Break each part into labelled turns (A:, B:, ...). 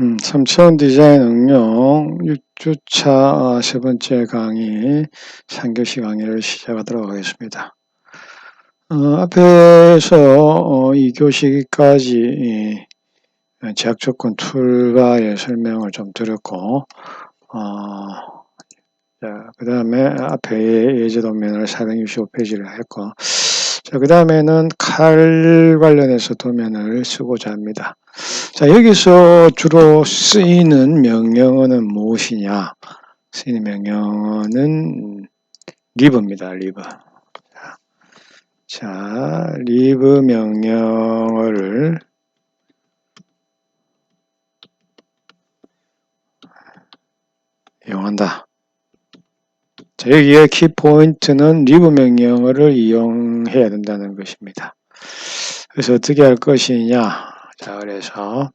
A: 음, 3차원 디자인 응용 6주차 아, 세 번째 강의 3교시 강의를 시작하도록 하겠습니다. 어, 앞에서 어, 2교시까지 제약 조건 툴바의 설명을 좀 드렸고 어, 그 다음에 앞에 예제 도면을 465페이지를 했고 자, 그 다음에는 칼 관련해서 도면을 쓰고자 합니다. 자, 여기서 주로 쓰이는 명령어는 무엇이냐? 쓰이는 명령어는 리브입니다. 리브. 자, 리브 명령어를 이용한다. 자, 여기에 키포인트는 리브 명령어를 이용해야 된다는 것입니다. 그래서 어떻게 할 것이냐? 자, 그래서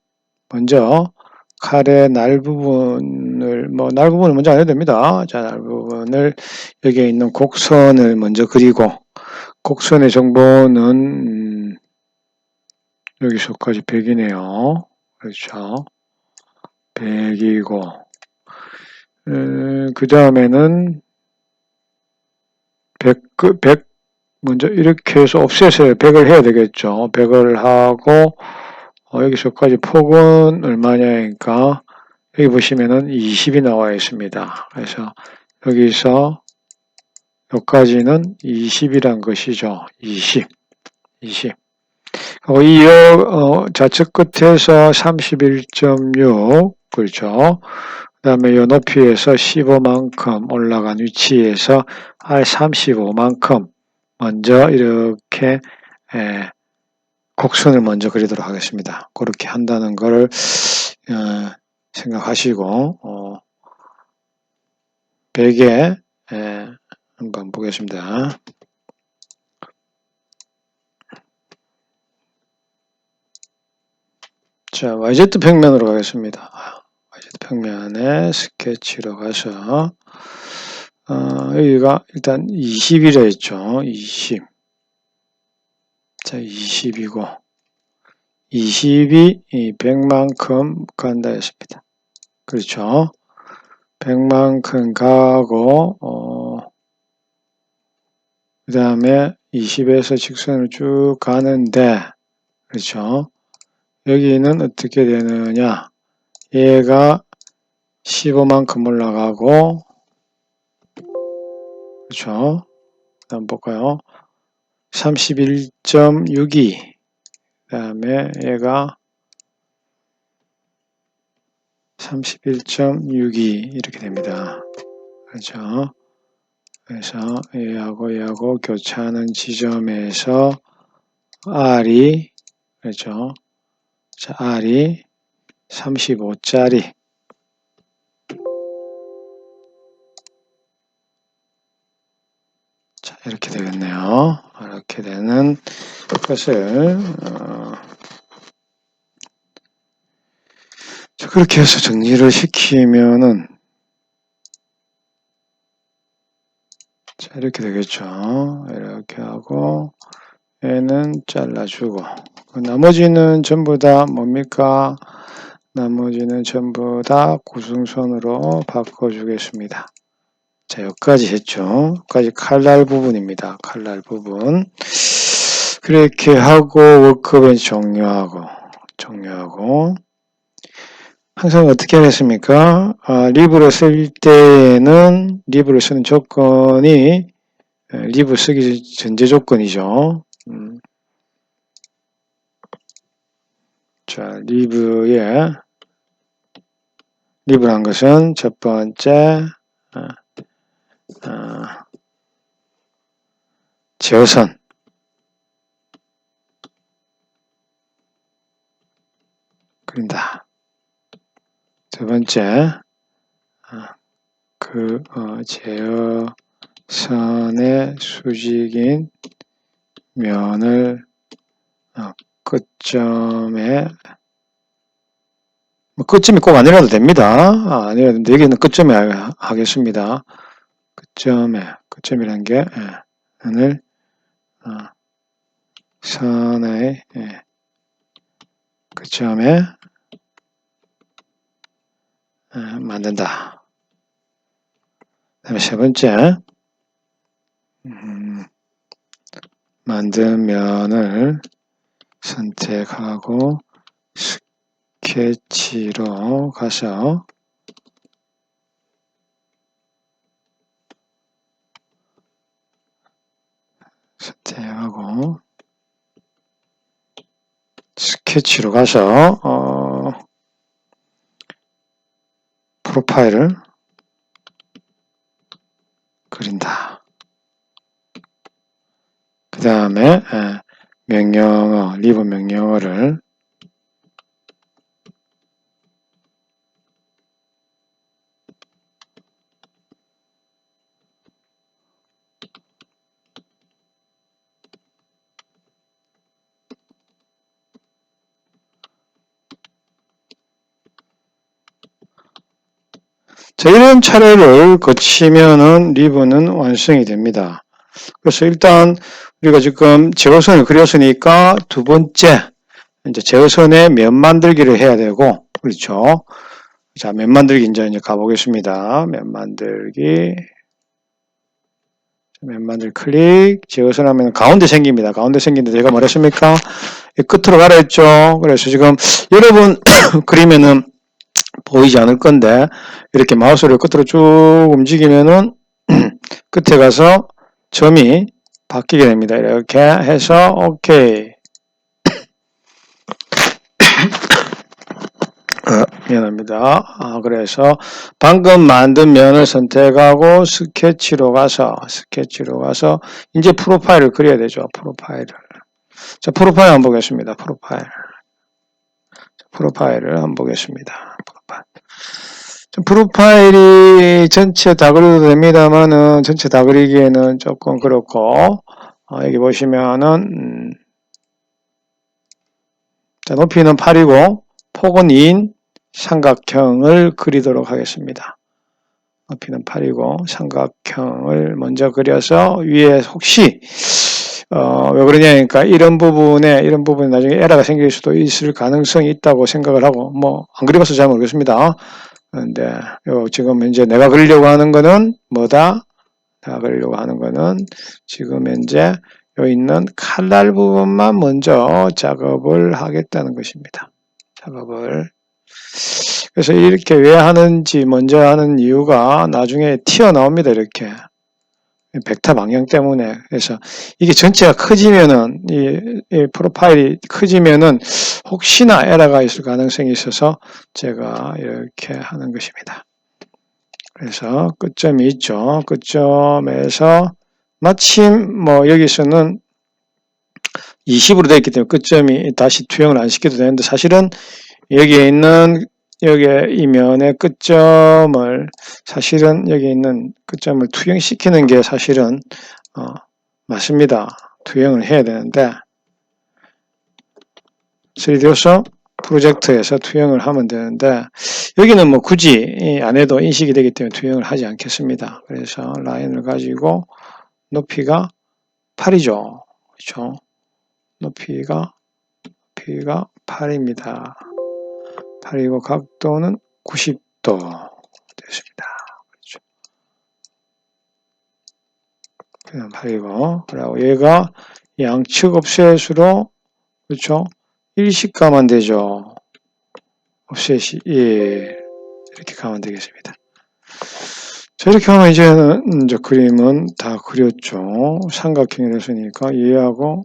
A: 먼저 칼의 날 부분을 뭐 날 부분을 먼저 안 해도 됩니다. 자, 날 부분을 여기에 있는 곡선을 먼저 그리고 곡선의 정보는 음, 여기서까지 100이네요. 그렇죠. 100이고 음, 그 다음에는 100, 100 먼저 이렇게 해서 없애서 100을 해야 되겠죠. 100을 하고 어, 여기서까지 폭은 얼마냐니까 여기 보시면은 20이 나와 있습니다. 그래서 여기서 여기까지는 20이란 것이죠. 20. 20. 그리고 이 어, 좌측 끝에서 31.6 그렇죠. 그 다음에 이 높이에서 15만큼 올라간 위치에서 R35만큼 먼저 이렇게 에, 곡선을 먼저 그리도록 하겠습니다. 그렇게 한다는 것을 어, 생각하시고 어, 100에 에, 한번 보겠습니다. 자, YZ 평면으로 가겠습니다. 평면에 스케치로 가서 어, 여기가 일단 20이라 했죠. 20. 자, 20이고 20이 100만큼 간다 했습니다. 그렇죠. 100만큼 가고 어, 그 다음에 20에서 직선을 쭉 가는데 그렇죠. 여기는 어떻게 되느냐 얘가 15만큼 올라가고 그렇죠. 다음 볼까요? 31.62. 그 다음에 얘가 31.62 이렇게 됩니다. 그렇죠. 그래서 얘하고 얘하고 교차하는 지점에서 R이 그렇죠. 자, R이 35짜리 자, 이렇게 되겠네요. 이렇게 되는 것을 어, 자, 그렇게 해서 정리를 시키면은 자, 이렇게 되겠죠. 이렇게 하고 얘는 잘라주고 그 나머지는 전부 다 뭡니까? 나머지는 전부 다 구승선으로 바꿔주겠습니다. 자, 여기까지 했죠. 여기까지 칼날 부분입니다. 칼날 부분. 그렇게 하고 워크벤치 종료하고 종료하고 항상 어떻게 하겠습니까? 아, 리브를 쓸 때에는 리브를 쓰는 조건이 리브 쓰기 전제 조건이죠. 자, 리브에 리브란 것은 첫 번째 아, 아, 제어선 그린다. 두 번째 아, 그 어, 제어선의 수직인 면을 어, 끝점에 뭐 끝점이 꼭 아니라도 됩니다. 아, 아니라도 여기는 끝점에 하겠습니다. 끝점에 끝점이라는 게 예, 을 어, 선의 예, 끝점에 만든다. 그다음에 세 번째, 음, 만든 면을 선택하고 스케치로 가서 선택하고 스케치로 가서 어, 프로파일을 그린다. 그 다음에 명령어, 리브 명령어를 자, 이런 차례를 거치면은 리브는 완성이 됩니다. 그래서 일단 우리가 지금 제어선을 그렸으니까 두 번째 이제 제어선의 면 만들기를 해야 되고 그렇죠. 자, 면 만들기 이제 이제 가보겠습니다. 면 만들기 면 만들 클릭 제어선 하면 가운데 생깁니다. 가운데 생기는데 제가 말했습니까? 끝으로 가라 했죠. 그래서 지금 여러분 그리면은 보이지 않을 건데 이렇게 마우스를 끝으로 쭉 움직이면은 끝에 가서 점이 바뀌게 됩니다. 이렇게 해서 오케이 어, 미안합니다. 아, 그래서 방금 만든 면을 선택하고 스케치로 가서 스케치로 가서 이제 프로파일을 그려야 되죠. 프로파일을 자 프로파일 한번 보겠습니다. 프로파일 프로파일을 한번 보겠습니다. 프로파일. 프로파일이 전체 다 그려도 됩니다만은 전체 다 그리기에는 조금 그렇고 어, 여기 보시면은 음, 자, 높이는 8이고 폭은 2인 삼각형을 그리도록 하겠습니다. 높이는 8이고 삼각형을 먼저 그려서 위에 혹시 어, 왜 그러냐니까 이런 부분에 이런 부분에 나중에 에러가 생길 수도 있을 가능성이 있다고 생각을 하고 뭐 안 그려봐서 잘 모르겠습니다. 그런데 지금 이제 내가 그리려고 하는 거는 뭐다? 내가 그리려고 하는 거는 지금 현재 여기 있는 칼날 부분만 먼저 작업을 하겠다는 것입니다. 작업을 그래서 이렇게 왜 하는지 먼저 하는 이유가 나중에 튀어나옵니다. 이렇게 벡터 방향 때문에 그래서 이게 전체가 커지면은 이, 이, 프로파일이 커지면은 혹시나 에러가 있을 가능성이 있어서 제가 이렇게 하는 것입니다. 그래서 끝점이 있죠. 끝점에서 마침 뭐 여기서는 20으로 되어 있기 때문에 끝점이 다시 투영을 안 시켜도 되는데 사실은 여기에 있는 여기에 이 면의 끝점을 사실은 여기 있는 끝점을 투영시키는 게 사실은 어, 맞습니다. 투영을 해야 되는데 3D호서 프로젝트에서 투영을 하면 되는데 여기는 뭐 굳이 안 해도 인식이 되기 때문에 투영을 하지 않겠습니다. 그래서 라인을 가지고 높이가 8이죠. 그렇죠? 높이가 높이가 8입니다. 8이고 각도는 90도 되었습니다. 그렇죠. 그냥 8이고 그리고 얘가 양측 없앨수로 그렇죠? 일식 가면 되죠. 없셋이 1 이렇게 가면 되겠습니다. 자 이렇게 하면 이제는 이제 그림은 다 그렸죠. 삼각형이 됐으니까 얘하고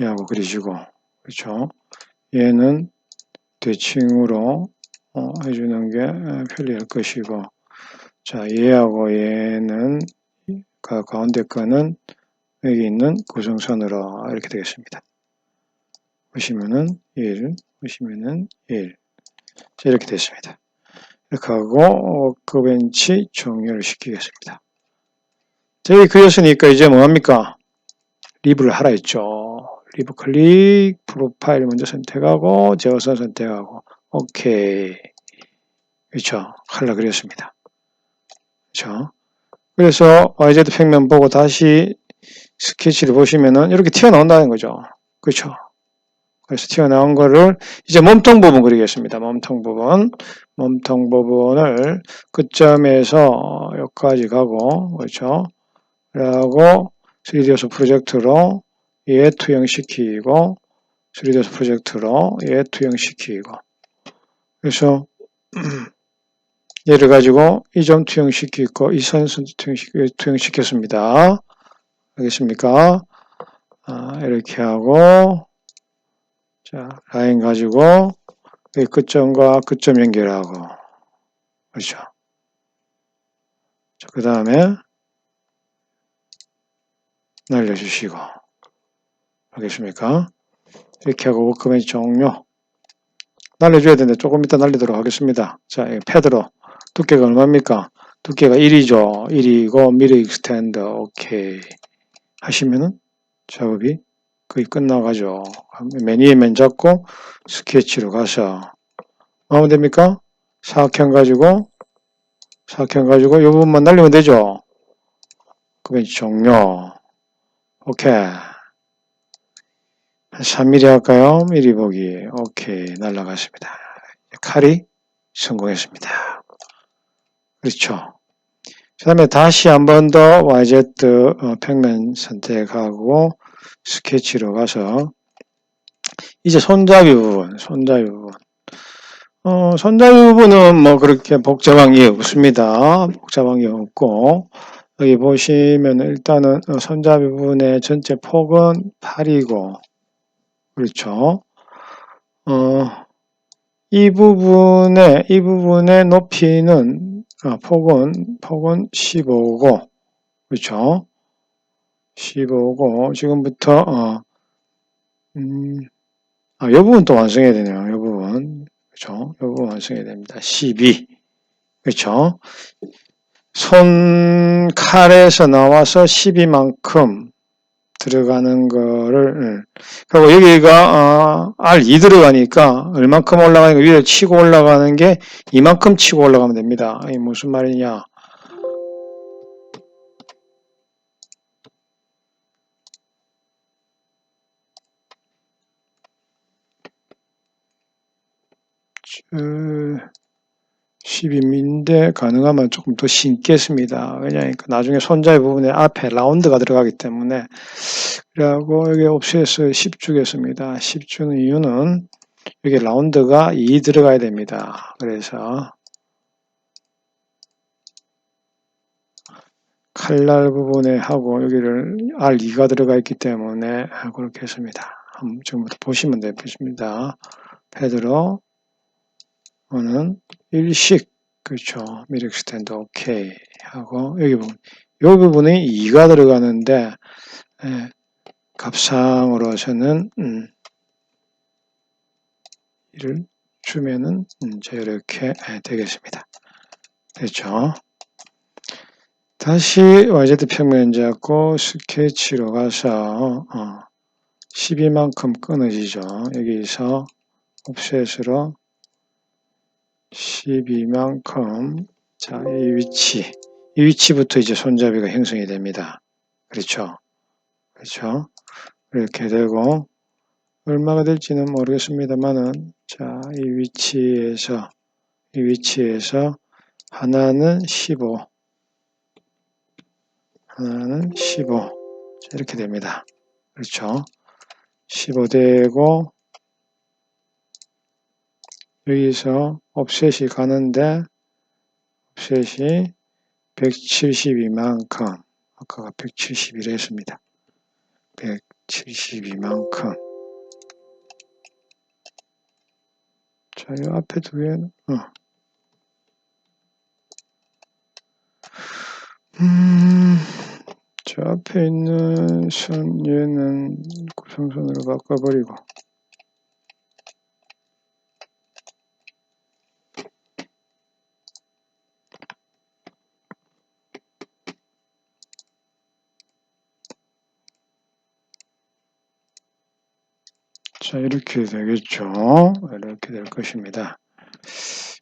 A: 얘하고 그리시고 그렇죠. 얘는 대칭으로 어, 해주는 게 편리할 것이고 자 얘하고 얘는 그 가운데 거는 여기 있는 구성선으로 이렇게 되겠습니다. 보시면은 1, 보시면은 1 자, 이렇게 됐습니다. 이렇게 하고 그 벤치 종료를 시키겠습니다. 자, 여기 그렸으니까 이제 뭐합니까? 리브를 하라 했죠. 리브 클릭, 프로파일 먼저 선택하고, 제어선 선택하고, 오케이. 그렇죠. 하려 그렸습니다. 그렇죠. 그래서 YZ 평면 보고 다시 스케치를 보시면은 이렇게 튀어나온다는 거죠. 그렇죠. 그래서 튀어나온 거를 이제 몸통 부분 그리겠습니다. 몸통 부분. 몸통 부분을 끝점에서 여기까지 가고, 그렇죠? 그리고 3D호스 프로젝트로 얘 투영시키고, 3D호스 프로젝트로 얘 투영시키고. 그래서 얘를 가지고 이 점 투영시키고, 이 선수 투영시키, 투영시켰 습니다. 알겠습니까? 아, 이렇게 하고, 자, 라인 가지고, 이 끝점과 끝점 연결하고, 그렇죠. 그 다음에, 날려주시고, 알겠습니까? 이렇게 하고 워크맨 종료. 날려줘야 되는데 조금 이따 날리도록 하겠습니다. 자, 이 패드로 두께가 얼마입니까? 두께가 1이죠. 1이고 미리 익스텐드 오케이 하시면은 작업이 거의 끝나가죠. 맨 위에 맨 잡고 스케치로 가서 하면 됩니까? 사각형 가지고 사각형 가지고 이 부분만 날리면 되죠. 그러면 종료. 오케이. 한 3mm 할까요? 미리 보기. 오케이. 날라갔습니다. 칼이 성공했습니다. 그렇죠. 그 다음에 다시 한 번 더 YZ 어, 평면 선택하고 스케치로 가서 이제 손잡이 부분, 손잡이 부분. 어, 손잡이 부분은 뭐 그렇게 복잡한 게 없습니다. 복잡한 게 없고 여기 보시면 일단은 어, 손잡이 부분의 전체 폭은 8이고 그렇죠. 어, 이 부분의 이 부분의 높이는 어, 폭은 폭은 15고 그렇죠. 15고 지금부터 어, 음, 아, 이 부분 또 완성해야 되네요. 이 부분 그렇죠. 이 부분 완성해야 됩니다. 12 그렇죠. 손 칼에서 나와서 12만큼 들어가는 거를 그리고 여기가 어, R2 들어가니까 얼만큼 올라가는 거 위로 치고 올라가는 게 이만큼 치고 올라가면 됩니다. 이 무슨 말이냐? 저 12인데 가능하면 조금 더 신겠습니다. 왜냐하면 나중에 손잡이 부분에 앞에 라운드가 들어가기 때문에 그리고 여기 옵셋을 10 주겠습니다. 10 주는 이유는 여기 라운드가 2 들어가야 됩니다. 그래서 칼날 부분에 하고 여기를 R2가 들어가 있기 때문에 그렇게 했습니다. 한번 지금부터 보시면 되겠습니다. 패드로 오는 일식 그렇죠. 미륵 스탠드 오케이 하고 여기 부분 이 부분이 2가 들어가는데 예, 값상으로서는 음, 이를 주면은 음, 이렇게 예, 되겠습니다. 됐죠? 다시 YZ 평면 잡고 스케치로 가서 어, 12만큼 끊어지죠. 여기서 옵셋으로 12만큼 자, 이 위치 이 위치부터 이제 손잡이가 형성이 됩니다. 그렇죠? 그렇죠? 이렇게 되고 얼마가 될지는 모르겠습니다만은 자, 이 위치에서 이 위치에서 하나는 15 하나는 15 이렇게 됩니다. 그렇죠? 15 되고 여기서 옵셋이 가는데 옵셋이 172만큼 아까가 171 했습니다. 172만큼 자, 이 앞에 두 개는 어. 음, 저 앞에 있는 선 얘는 구성선으로 바꿔버리고 자, 이렇게 되겠죠. 이렇게 될 것입니다.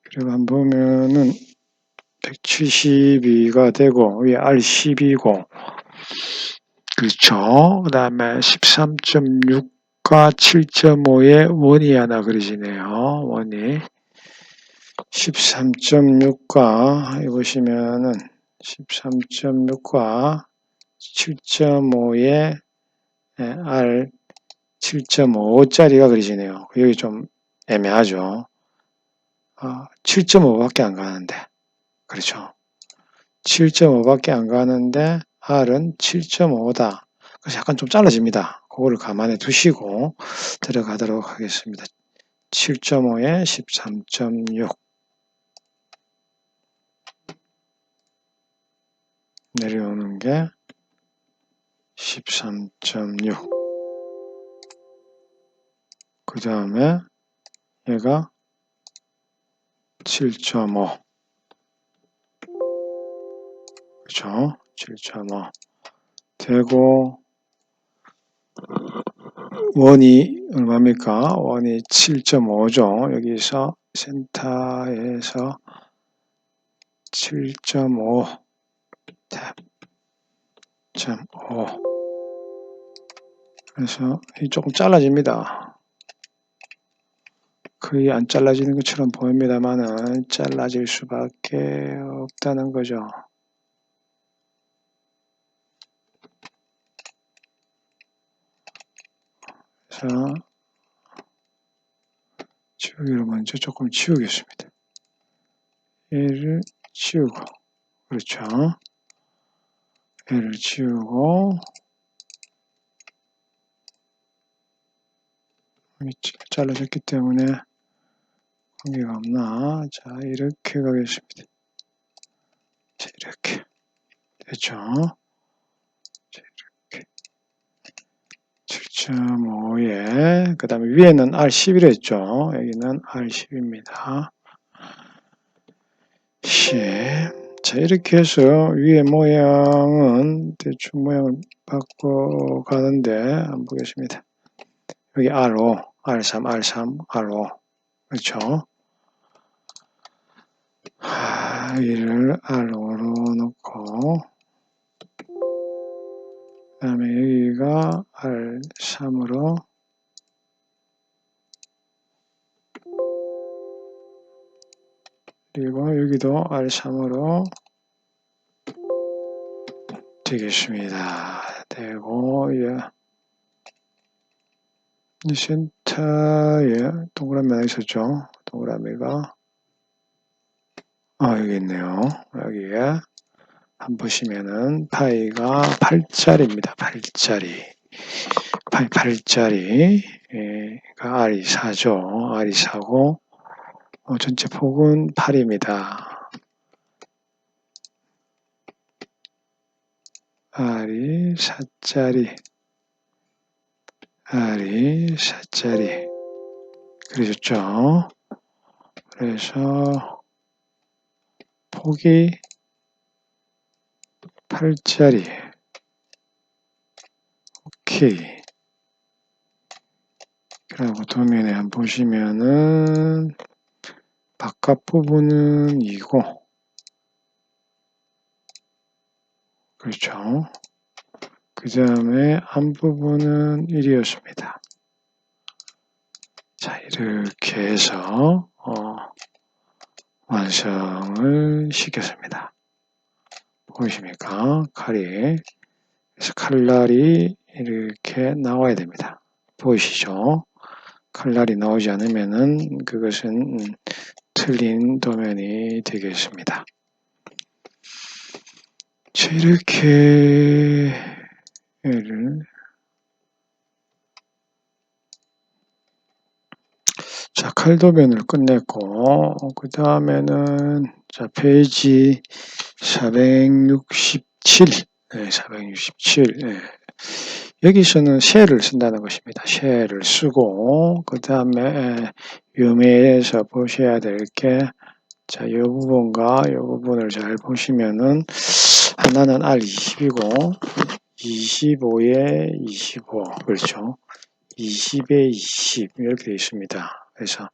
A: 그리고 한번 보면은 172가 되고 위에 R12고 그렇죠. 그 다음에 13.6 6과 7.5의 원이 하나 그려지네요. 원이 13.6과 여기 보시면은 13.6과 7.5의 R 7.5짜리가 그려지네요. 여기 좀 애매하죠. 아, 7.5밖에 안 가는데. 그렇죠. 7.5밖에 안 가는데 R은 7.5다. 그래서 약간 좀 잘라집니다. 그거를 감안해 두시고 들어가도록 하겠습니다. 7.5에 13.6 내려오는 게 13.6. 그 다음에 얘가 7.5. 그렇죠? 7.5. 되고 원이 얼마입니까? 원이 7.5죠. 여기서 센터에서 7.5 탭.5 그래서 이 조금 잘라집니다. 거의 안 잘라지는 것처럼 보입니다만은 잘라질 수밖에 없다는 거죠. 자, 지우기를 먼저 조금 치우겠습니다. 얘를 치우고, 그렇죠. 얘를 치우고, 잘라졌기 때문에 관계가 없나. 자, 이렇게 가겠습니다. 자, 이렇게. 됐죠. 자, 이렇게. 7.5에, 그 다음에 위에는 R11 했죠. 여기는 R10입니다. 10. 자, 이렇게 해서 위에 모양은 대충 모양을 바꿔 가는데, 한번 보겠습니다. 여기 R5, R3, R3, R5. 그렇죠? 아, 여기를 R5로 놓고, 그 다음에 여기가 R3으로 그리고 여기도 R3으로 되겠습니다. 되고 예. 이 센터에 동그라미 하나 있었죠. 동그라미가 아 여기 있네요. 여기에 한 보시면은 파이가 8짜리입니다. 8짜리. 파이 8짜리가 R이 4죠. R이 4고 어, 전체 폭은 8입니다. R이 4짜리 R이 4짜리. 그러셨죠? 그래서 폭이 8짜리. 오케이. 그리고 도면에 한번 보시면은 바깥 부분은 이고. 그렇죠 그 다음에 앞부분은 1이었습니다. 자 이렇게 해서 어, 완성을 시켰습니다. 보이십니까? 칼이. 그래서 칼날이 이렇게 나와야 됩니다. 보이시죠? 칼날이 나오지 않으면은 그것은 틀린 도면이 되겠습니다. 자, 이렇게 얘를 자, 칼도면을 끝냈고 그 다음에는 자, 페이지 467 네, 467 네. 여기서는 쉘을 쓴다는 것입니다. 쉘을 쓰고 그 다음에 유매에서 보셔야 될 게 자, 이 부분과 이 부분을 잘 보시면은 하나는 R20이고 25에 25 그렇죠. 20에 20 이렇게 되어 있습니다. 그래서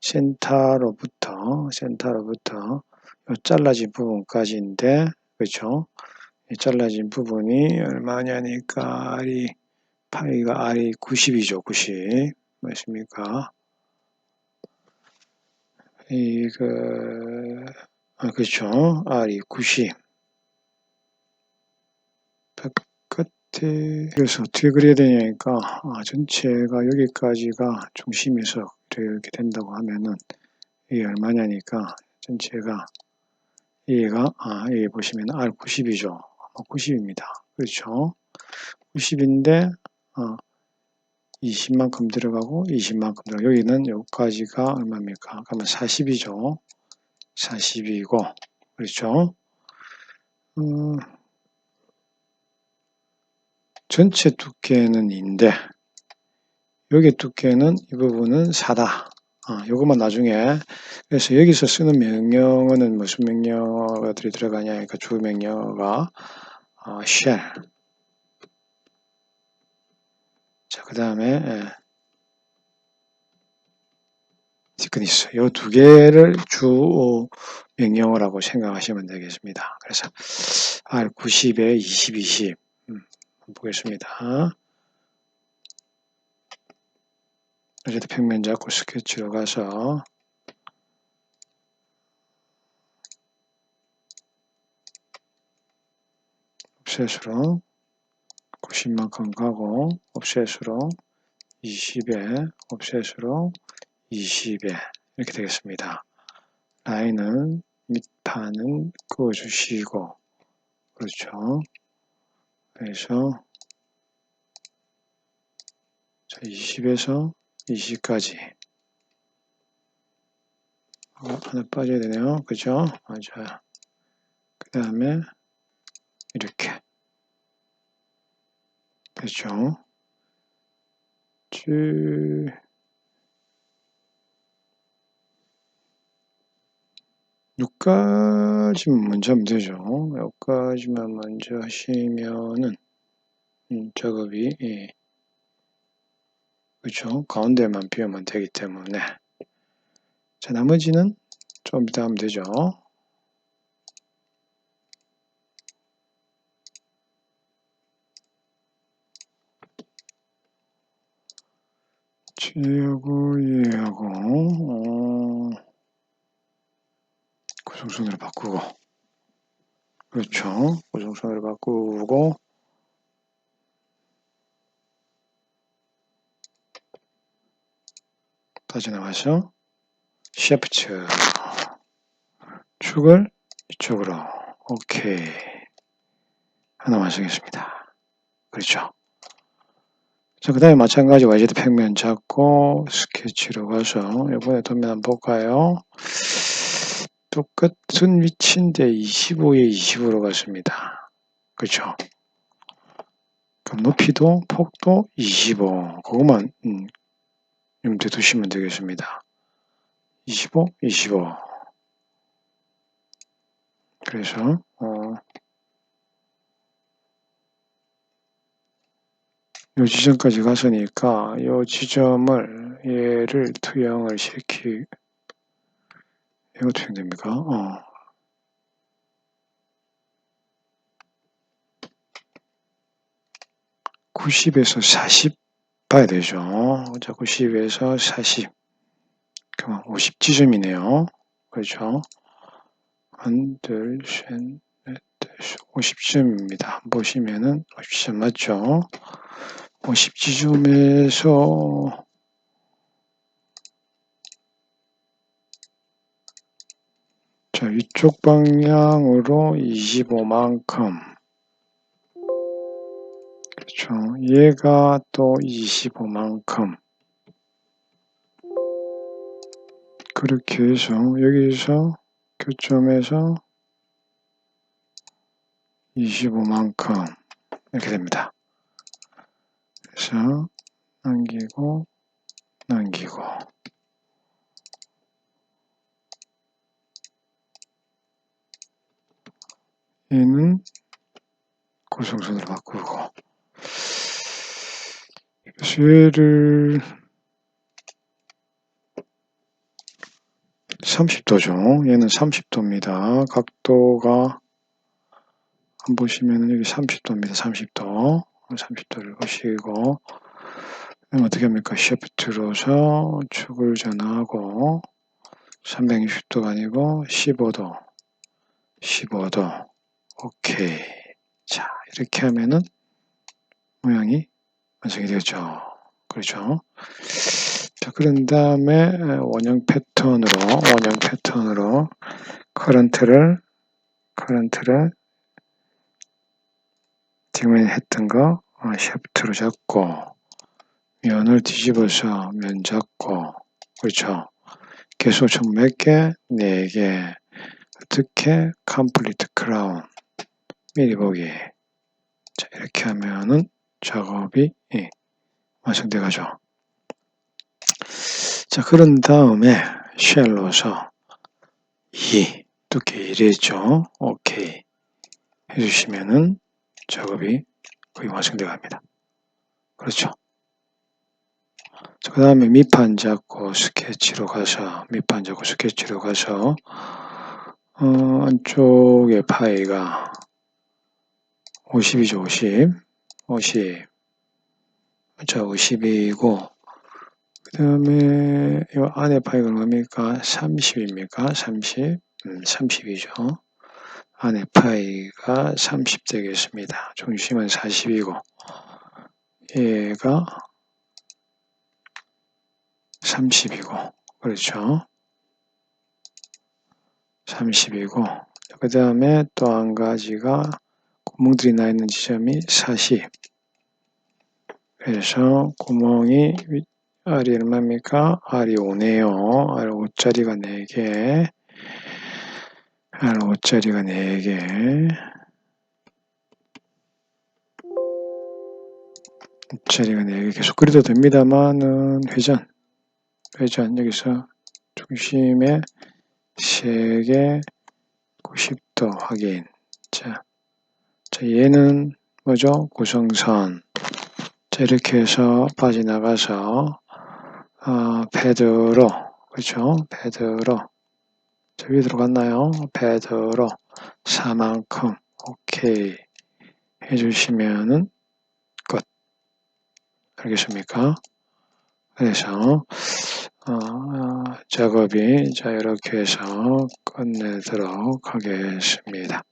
A: 센터로부터 센터로부터 잘라진 부분까지인데 그렇죠. 잘라진 부분이 얼마냐니까 R이 파이가 R이 90이죠, 90. 맞습니까? 이거, 아, 그렇죠. R이 90. 바깥에, 그래서 어떻게 그려야 되냐니까, 아, 전체가 여기까지가 중심에서 이렇게 된다고 하면은, 이게 얼마냐니까, 전체가, 얘가, 아, 여기 보시면 R90이죠. 90입니다. 그렇죠. 90인데, 어, 20만큼 들어가고 20만큼 들어가고 여기는 여기까지가 얼마입니까? 그러면 40이죠. 40이고 그렇죠? 음, 전체 두께는 인데 여기 두께는 이 부분은 4다. 아, 요것만 나중에 그래서 여기서 쓰는 명령어는 무슨 명령어들이 들어가냐 그러니까 주 명령어가 어, shell 자, 그 다음에 예. 티크니스 이 두 개를 주 명령어라고 생각하시면 되겠습니다. 그래서 R90에 20, 20 음, 보겠습니다. 어제도 평면 잡고 스케치로 가서 옵셋으로 90만큼 가고 옵셋으로 20에 옵셋으로 20에 이렇게 되겠습니다. 라인은 밑판은 그어주시고 그렇죠. 그래서 20에서 20까지 하나 빠져야 되네요. 그죠? 맞아요. 그 다음에 이렇게 그렇죠. 쭉 여기까지만 먼저 하면 되죠. 여기까지만 먼저 하시면은 음, 작업이 예. 그렇죠. 가운데만 비우면 되기 때문에 자 나머지는 좀 이따 하면 되죠. 얘하고 얘하고 어, 고 정선으로 바꾸고 그렇죠. 고정선으로 바꾸고 빠져나와서 셰프트 축을 이쪽으로 오케이 하나 완성했습니다. 그렇죠. 자, 그 다음에 마찬가지 YZ 평면 잡고 스케치로 가서 이번에 도면 한번 볼까요? 똑같은 위치인데 25에 20으로 갔습니다. 그렇죠? 그럼 높이도 폭도 25 그것만 음, 염두에 두시면 되겠습니다. 25, 25 그래서 어, 요 지점까지 갔으니까 요 지점을 얘를 투영을 시키 이거 투영됩니까? 어. (90에서) (40) 봐야 되죠 자 (90에서) (40) 그럼 (50) 지점이네요 그렇죠 한, 둘, 셋, 넷, 다섯, 50점입니다. 보시면은 50점 맞죠? 50지점에서 자, 위쪽 방향으로 25만큼 그렇죠. 얘가 또 25만큼 그렇게 해서 여기서 교점에서 25만큼 이렇게 됩니다. 그래서 남기고 남기고 얘는 고정선으로 바꾸고 얘를 30도죠. 얘는 30도입니다. 각도가 한 보시면 여기 30도입니다. 30도. 30도를 보시고 그럼 어떻게 합니까? 시프트로서 축을 전환하고 360도가 아니고 15도 15도 오케이. 자 이렇게 하면은 모양이 완성이 되죠. 그렇죠? 자 그런 다음에 원형 패턴으로 원형 패턴으로 커런트를 커런트를 지금 했던 거 샤프트로 잡고 면을 뒤집어서 면 잡고 그렇죠? 개수 총몇 개? 4개. 어떻게? 컴플리트 크라운 미리 보기 자 이렇게 하면은 작업이 예, 완성돼 가죠 자 그런 다음에 쉘로서 2 두께 1이죠 오케이 해주시면은 작업이 거의 완성되어 갑니다. 그렇죠. 그 다음에 밑판 잡고 스케치로 가서 밑판 잡고 스케치로 가서 어, 안쪽에 파이가 50이죠 50 50 자 50이고 그 다음에 이 안에 파이가 얼마입니까? 30입니까? 30 음, 30이죠. 안에 파이가 30 되겠습니다. 중심은 40이고 얘가 30이고 그렇죠. 30이고 그 다음에 또 한 가지가 구멍들이 나 있는 지점이 40 그래서 구멍이 R이 얼마입니까? R이 5네요. R 5짜리가 4개. R 5짜리가 4개. 5짜리가 4개 계속 그려도 됩니다만은 회전. 회전. 여기서 중심에 3개 90도 확인. 자, 자 얘는 뭐죠? 구성선 자 이렇게 해서 빠져나가서 어, 패드로 그렇죠? 패드로 자, 위 들어갔나요? 패드로 4만큼 오케이 해주시면은 끝 알겠습니까? 그래서 어, 작업이 자 이렇게 해서 끝내도록 하겠습니다.